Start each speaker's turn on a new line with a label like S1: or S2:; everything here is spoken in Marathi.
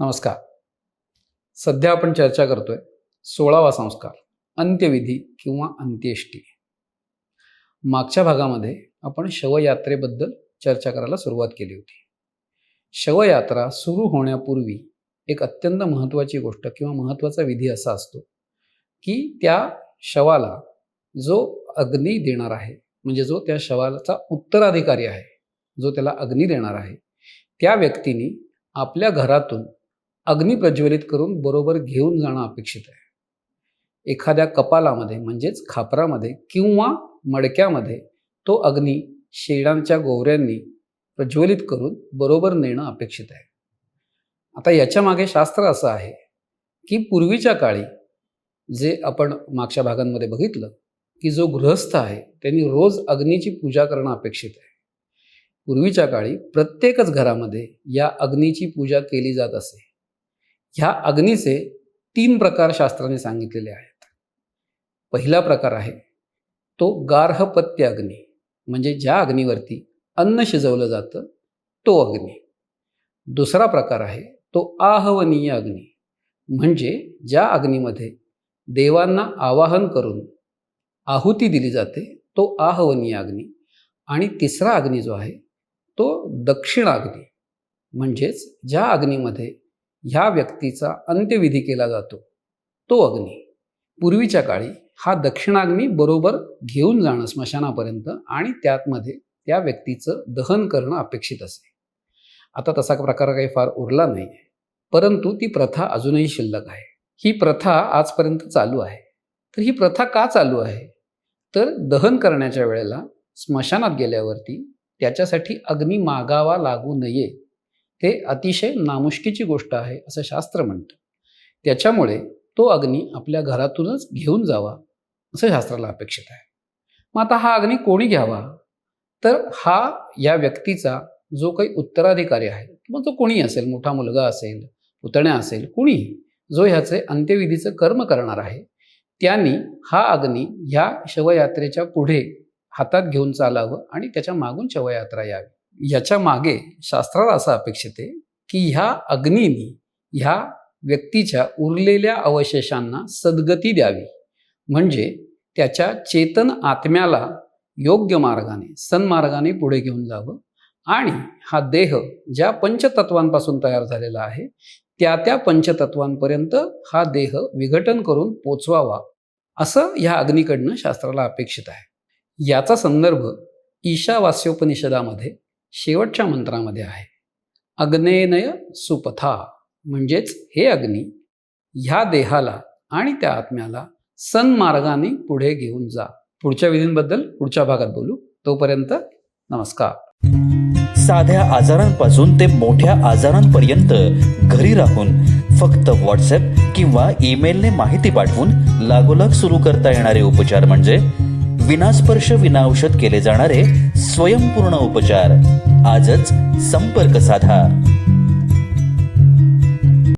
S1: नमस्कार. सध्या आपण चर्चा करतोय सोळावा संस्कार अंत्यविधी किंवा अंत्येष्टी. मागच्या भागामध्ये आपण शवयात्रेबद्दल चर्चा करायला सुरुवात केली होती. शवयात्रा सुरू होण्यापूर्वी एक अत्यंत महत्त्वाची गोष्ट किंवा महत्त्वाचा विधी असा असतो की त्या शवाला जो अग्नी देणार आहे म्हणजे जो त्या शवाचा उत्तराधिकारी आहे जो त्याला अग्नी देणार आहे त्या व्यक्तीने आपल्या घरातून अग्नी प्रज्वलित करून बरोबर घेऊन जाणं अपेक्षित आहे. एखाद्या कपालामध्ये म्हणजेच खापरामध्ये किंवा मडक्यामध्ये तो अग्नी शेळांच्या गोवऱ्यांनी प्रज्वलित करून बरोबर नेणं अपेक्षित आहे. आता याच्या मागे शास्त्र असं आहे की पूर्वीच्या काळी जे आपण मागच्या भागांमध्ये बघितलं की जो गृहस्थ आहे त्यांनी रोज अग्नीची पूजा करणं अपेक्षित आहे. पूर्वीच्या काळी प्रत्येकच घरामध्ये या अग्नीची पूजा केली जात असे. ह्या अग्नीचे तीन प्रकार शास्त्राने सांगितलेले आहेत. पहिला प्रकार आहे तो गार्हपत्य अग्नी म्हणजे ज्या अग्नीवरती अन्न शिजवलं जातं तो अग्नी. दुसरा प्रकार आहे तो आहवनीय अग्नी म्हणजे ज्या अग्नीमध्ये देवांना आवाहन करून आहुती दिली जाते तो आहवनीय अग्नी. आणि तिसरा अग्नी जो आहे तो दक्षिणाग्नी म्हणजेच ज्या अग्नीमध्ये ह्या व्यक्तीचा अंत्यविधी केला जातो. तो अग्नी. पूर्वीच्या काळी हा दक्षिणाग्नी बरोबर घेऊन जाणं स्मशानापर्यंत आणि त्यातमध्ये त्या व्यक्तीचं दहन करणं अपेक्षित असे. आता तसा प्रकार काही फार उरला नाही परंतु ती प्रथा अजूनही शिल्लक आहे. ही प्रथा आजपर्यंत चालू आहे. तर ही प्रथा का चालू आहे? तर दहन करण्याच्या वेळेला स्मशानात गेल्यावरती त्याच्यासाठी अग्नी मागावा लागू नये. ते अतिशय नामुष्कीची गोष्ट आहे असं शास्त्र म्हणतं. त्याच्यामुळे तो अग्नी आपल्या घरातूनच घेऊन जावा असं शास्त्राला अपेक्षित आहे. मग आता हा अग्नी कोणी घ्यावा? तर हा या व्यक्तीचा जो काही उत्तराधिकारी आहे किंवा जो कोणी असेल मोठा मुलगा असेल पुतण्या असेल कुणीही जो ह्याचे अंत्यविधीचं कर्म करणार आहे त्यांनी हा अग्नी ह्या शवयात्रेच्या पुढे हातात घेऊन चालावं आणि त्याच्या मागून शवयात्रा यावी. याच्या मागे शास्त्राला असं अपेक्षित आहे की ह्या अग्नीनी ह्या व्यक्तीच्या उरलेल्या अवशेषांना सद्गती द्यावी. म्हणजे त्याच्या चेतन आत्म्याला योग्य मार्गाने सन्मार्गाने पुढे घेऊन जावं. आणि हा देह ज्या पंचतत्वांपासून तयार झालेला आहे त्या त्या पंचतत्वांपर्यंत हा देह विघटन करून पोचवावा असं ह्या अग्नीकडनं शास्त्राला अपेक्षित आहे. याचा संदर्भ ईशावास्योपनिषदामध्ये शेवटच्या मंत्रामध्ये आहे. अग्नेनय सुपथा म्हणजेच हे अग्नी ह्या देहाला आणि त्या आत्म्याला सन्मार्गाने पुढे घेऊन जा. पुढच्या विधींबद्दल पुढच्या भागात बोलू. तोपर्यंत नमस्कार.
S2: साध्या आजारांपासून ते मोठ्या आजारांपर्यंत घरी राहून फक्त व्हॉट्सअप किंवा ईमेलने माहिती पाठवून लागोलाग सुरू करता येणारे उपचार म्हणजे विनास्पर्श विनाऔषध केले जाणारे स्वयंपूर्ण उपचार. आजच संपर्क साधा.